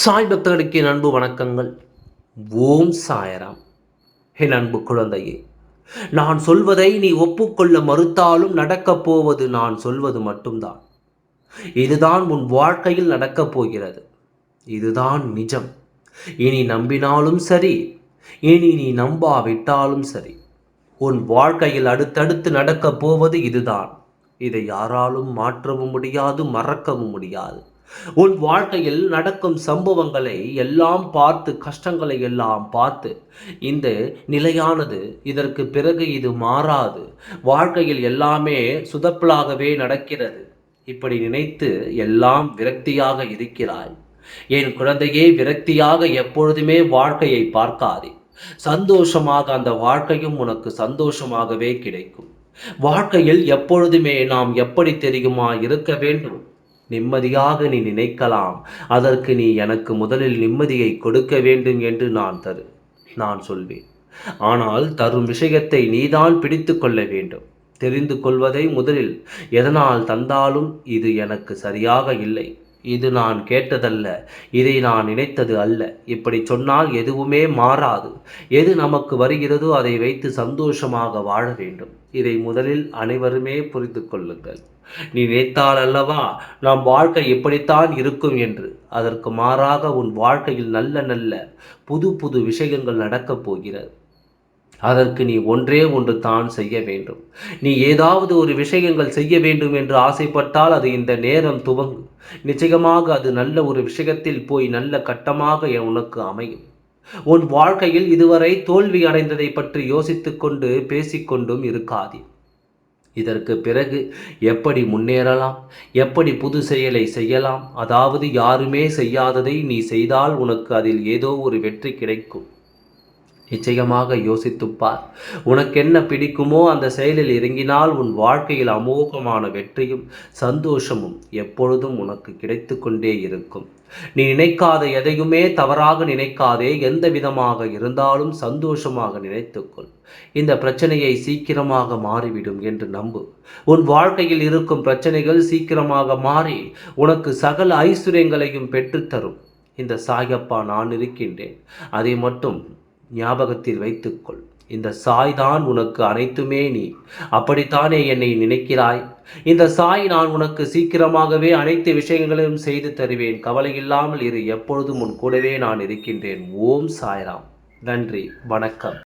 சாய் பக்தர்களுக்கு என் அன்பு வணக்கங்கள். ஓம் சாயராம். என் அன்பு குழந்தையே நான் சொல்வதை நீ ஒப்புக்கொள்ள மறுத்தாலும் நடக்கப் போவது நான் சொல்வது மட்டும்தான். இதுதான் உன் வாழ்க்கையில் நடக்கப் போகிறது. இதுதான் நிஜம். இனி நம்பினாலும் சரி இனி நீ நம்பாவிட்டாலும் சரி உன் வாழ்க்கையில் அடுத்தடுத்து நடக்கப் போவது இதுதான். இதை யாராலும் மாற்றவும் முடியாது மறக்கவும் முடியாது. உன் வாழ்க்கையில் நடக்கும் சம்பவங்களை எல்லாம் பார்த்து கஷ்டங்களை எல்லாம் பார்த்து. இந்த நிலையானது இதற்கு பிறகு இது மாறாது. வாழ்க்கையில் எல்லாமே சுதப்பலாகவே நடக்கிறது. இப்படி நினைத்து எல்லாம் விரக்தியாக இருக்கிறாய். என் குழந்தையே விரக்தியாக எப்பொழுதுமே வாழ்க்கையை பார்க்காதே. சந்தோஷமாக அந்த வாழ்க்கையும் உனக்கு சந்தோஷமாகவே கிடைக்கும். வாழ்க்கையில் எப்பொழுதுமே நாம் எப்படி தெரியுமா இருக்க வேண்டும்? நிம்மதியாக நீ நினைக்கலாம். அதற்கு நீ எனக்கு முதலில் நிம்மதியை கொடுக்க வேண்டும் என்று நான் தரு நான் சொல்வேன். ஆனால் தரும் விஷயத்தை நீதான் பிடித்து கொள்ள வேண்டும். தெரிந்து கொள்வதை முதலில் எதனால் தந்தாலும் இது எனக்கு சரியாக இல்லை. இது நான் கேட்டதல்ல. இதை நான் நினைத்தது அல்ல. இப்படி சொன்னால் எதுவுமே மாறாது. எது நமக்கு வருகிறதோ அதை வைத்து சந்தோஷமாக வாழ வேண்டும். இதை முதலில் அனைவருமே புரிந்து கொள்ளுங்கள். நீ நினைத்தால் அல்லவா நம் வாழ்க்கை எப்படித்தான் இருக்கும் என்று. அதற்கு மாறாக உன் வாழ்க்கையில் நல்ல நல்ல புது புது விஷயங்கள் நடக்கப் போகிறது. அதற்கு நீ ஒன்றே ஒன்று தான் செய்ய வேண்டும். நீ ஏதாவது ஒரு விஷயங்கள் செய்ய வேண்டும் என்று ஆசைப்பட்டால் அது இந்த நேரம் துவங்கு நிச்சயமாக அது நல்ல ஒரு விஷயத்தில் போய் நல்ல கட்டமாக உனக்கு அமையும். உன் வாழ்க்கையில் இதுவரை தோல்வி அடைந்ததை பற்றி யோசித்துக்கொண்டு பேசிக்கொண்டும் இருக்காதே. இதற்கு பிறகு எப்படி முன்னேறலாம்? எப்படி புது செயலை செய்யலாம்? அதாவது யாருமே செய்யாததை நீ செய்தால் உனக்கு அதில் ஏதோ ஒரு வெற்றி கிடைக்கும். நிச்சயமாக யோசித்துப்பார். உனக்கென்ன பிடிக்குமோ அந்த செயலில் இறங்கினால் உன் வாழ்க்கையில் அமோகமான வெற்றியும் சந்தோஷமும் எப்பொழுதும் உனக்கு கிடைத்து கொண்டே இருக்கும். நீ நினைக்காத எதையுமே தவறாக நினைக்காதே எந்த விதமாக இருந்தாலும் சந்தோஷமாக நினைத்துக்கொள். இந்த பிரச்சனையை சீக்கிரமாக மாறிவிடும் என்று நம்பு. உன் வாழ்க்கையில் இருக்கும் பிரச்சனைகள் சீக்கிரமாக மாறி உனக்கு சகல ஐஸ்வர்யங்களையும் பெற்றுத்தரும். இந்த சாயப்பா நான் இருக்கின்றேன். அதை மட்டும் ஞாபகத்தில் வைத்துக்கொள். இந்த சாய் தான் உனக்கு அனைத்துமே நீ. அப்படித்தானே என்னை நினைக்கிறாய்? இந்த சாய் நான் உனக்கு சீக்கிரமாகவே அனைத்து விஷயங்களையும் செய்து தருவேன். கவலை இல்லாமல் இரு எப்பொழுதும் உன் கூடவே நான் இருக்கின்றேன். ஓம் சாய்ராம். நன்றி வணக்கம்.